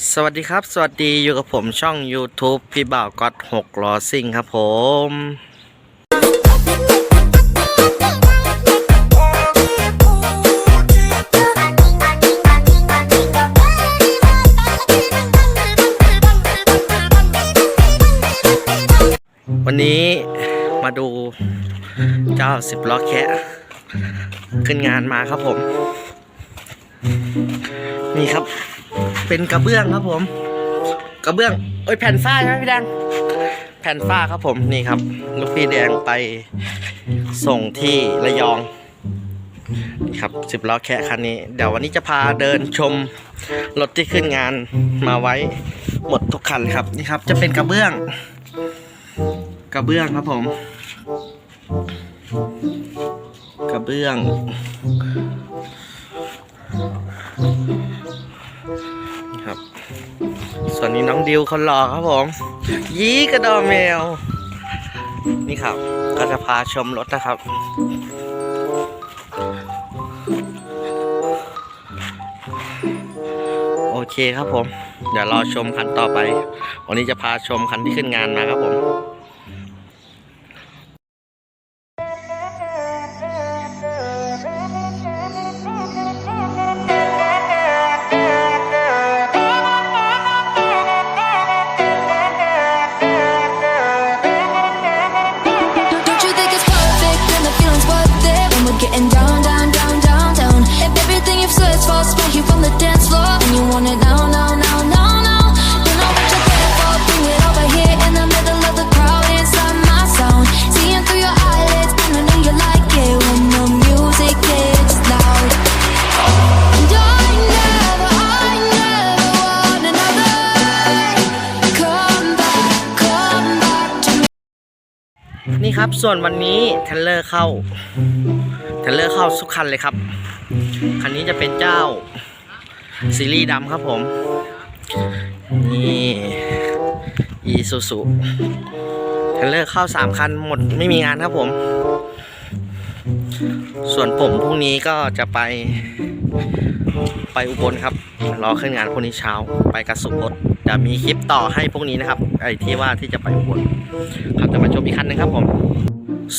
สวัสดีครับ สวัสดีอยู่กับผมช่อง YouTube พี่บ่าวก๊อตหกล้อซิ่งครับผม วันนี้มาดูเจ้าสิบล้อแคะขึ้นงานมาครับผม นี่ครับ เป็นกระเบื้องครับผม กระเบื้องโอ้ยแผ่นฝ้าใช่ไหมพี่แดงแผ่นฝ้าครับผมนี่ครับลูกพี่แดงไปส่งที่ระยองนี่ครับสิบล้อแค่คันนี้ เดี๋ยววันนี้จะพาเดินชมรถที่ขึ้นงานมาไว้หมดทุกคันครับนี่ครับ จะเป็นกระเบื้อง กระเบื้องครับผม กระเบื้อง ครับ ส่วนนี้น้องดิวคนหล่อครับผม ยีกระดอแมว นี่ครับ ก็จะพาชมรถนะครับ โอเคครับผม เดี๋ยวรอชมคันต่อไป วันนี้จะพาชมคันที่ขึ้นงานมาครับผม ครับ ส่วนวันนี้เทเลอร์เข้าเทเลอร์เข้าสุกคันเลยครับ คันนี้จะเป็นเจ้าซีรีส์ดำครับผม นี่อีซูซูเทเลอร์เข้า3คันหมดไม่มีงานครับผม ส่วนผมพรุ่งนี้ก็จะไปไปอุบลครับ รอขึ้นงานพรุ่งนี้เช้าไปกับสุพจน์ จะมีคลิปต่อให้พวกนี้นะครับ ไอ้ที่ว่าที่จะไปอุบลครับจะมาชมอีกคันหนึงครับผม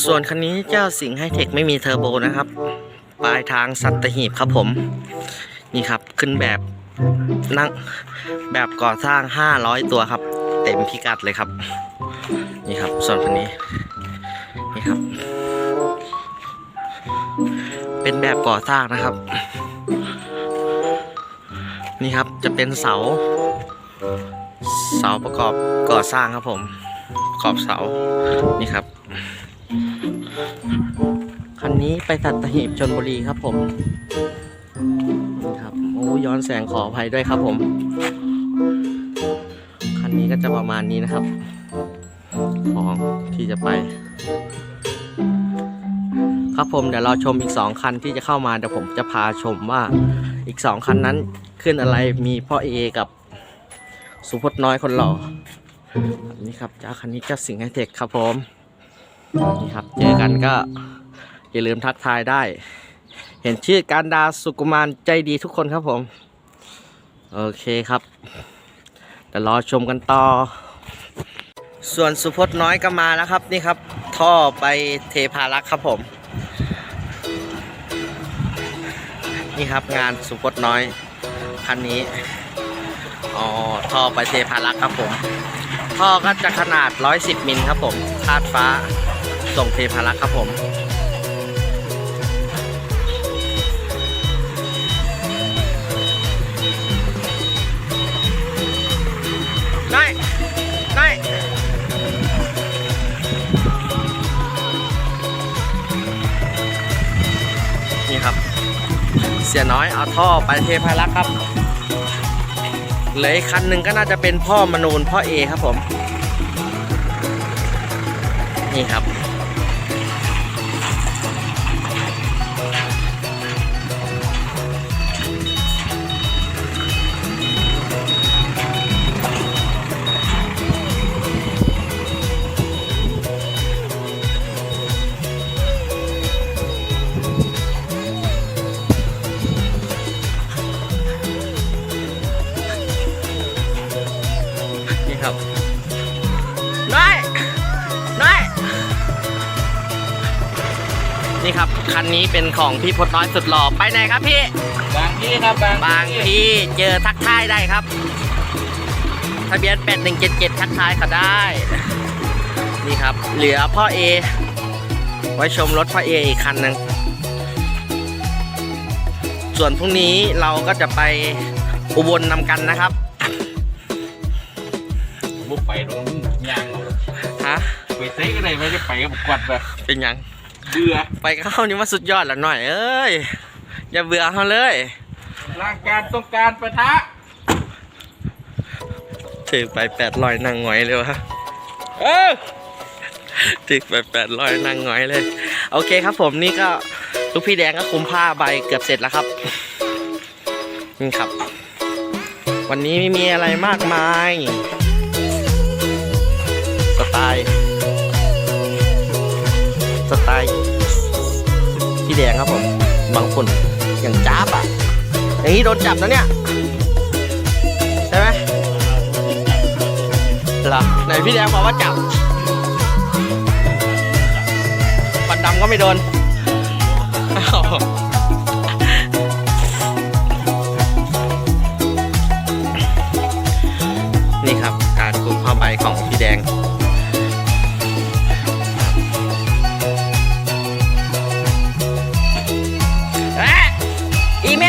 ส่วนคันนี้เจ้าสิงห์ไฮเทคไม่มีเทอร์โบนะครับ ปลายทางสัตหีบครับผม นี่ครับขึ้นแบบนั่งแบบก่อสร้าง 500 ตัวครับ เต็มพิกัดเลยครับ นี่ครับ ส่วนคันนี้ นี่ครับ เป็นแบบก่อสร้างนะครับ นี่ครับจะเป็นเสา เสาประกอบก่อสร้างครับผมขอบเสา นี่ครับ คันนี้ไปตัดตะหีบชนบุรีครับผมนี่ครับ โอ้ย้อนแสงขออภัยด้วยครับผม คันนี้ก็จะประมาณนี้นะครับ ของที่จะไป ครับผมเดี๋ยวเราชมอีกสองคันที่จะเข้ามาเดี๋ยวผมจะพาชมว่าอีกสองคันนั้นขึ้นอะไรมีพ่อเอกับ สุพจน์น้อยคนหล่อนี่ครับจ้าคันนี้เจ้าสิงห์ไฮเทคครับผมนี่ครับ เจอกันก็อย่าลืมทักทายได้ เห็นชื่อการดาสุกุมารใจดีทุกคนครับผม โอเคครับเดี๋ยวรอชมกันต่อ ส่วนสุพจน์น้อยก็มาแล้วครับนี่ครับ ท่อไปเทพารักษ์ครับผม นี่ครับงานสุพจน์น้อยคันนี้ อ๋อท่อไปเทพารักษ์ครับผม ท่อก็จะขนาด 110 มิลครับผมคาดฟ้าส่งเทพารักษ์ครับผมได้ได้นี่ครับ เสียน้อยเอาท่อไปเทพารักษ์ครับ เหลืออีกคันหนึ่งก็น่าจะเป็นพ่อมนูนพ่อเอครับผม นี่ครับ ครับน้อยน้อยนี่ครับคันนี้เป็นของพี่พดน้อยสุดหล่อไปไหนครับพี่ บางที่ครับบางบางที่เจอทักทายได้ครับ ทะเบียน 8177 ทักทายเขาได้ นี่ครับ เหลือพ่อเอ ไว้ชมรถพ่อเออีกคันหนึ่งส่วนพรุ่งนี้เราก็จะไปอุบลนำกันนะครับ บุกไปตรงยางเราฮะไปเซ็กอะไรไม่ได้ไปกับกวาดแบบเป็นยังเบื่อไปกับเขานี่ว่าสุดยอดแล้วหน่อยเอ้ยอย่าเบื่อเขาเลยร่างการต้องการประทะถือไปแปดร้อยนางหงอยเลยวะเออถึกไปแปดร้อยนางหงอยเลย โอเคครับผมนี่ก็ลูกพี่แดงก็คุมผ้าใบเกือบเสร็จแล้วครับนี่ครับ วันนี้ไม่มีอะไรมากมายสไต ล์ สไตล์พี่แดงครับผม บางคนอย่างจ้าบอะ อย่างนี้โดนจับนะเนี่ย ใช่ไหมหรอไหนพี่แดงบอกว่าจับปัดดำก็ไม่โดน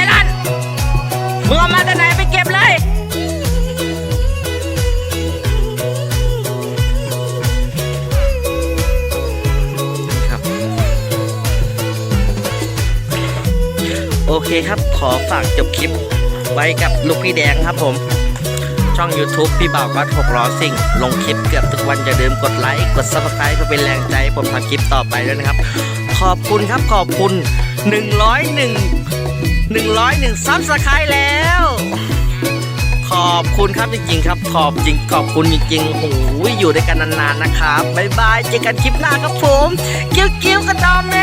อีเมลันมึงเอามาจากไหนไปเก็บเลย ครับ โอเคครับขอฝากจบคลิป ไว้กับลูกพี่แดงครับผม ช่อง YouTube พี่บ่าววัดหกล้อสิ่ง ลงคลิปเกือบทุกวันอย่าลืมกดไลค์กด Subscribe เพื่อเป็นแรงใจให้ผมทำคลิปต่อไปด้วยนะครับ ขอบคุณครับขอบคุณ 101 101ซับสไครต์แล้ว ขอบคุณครับจริงๆครับ ขอบจริงขอบคุณจริงๆโอ้โหอยู่ด้วยกันนานๆนะครับ บ๊ายบายเจอกันคลิปหน้าครับผมกิ้วกิ้วกระดอมแม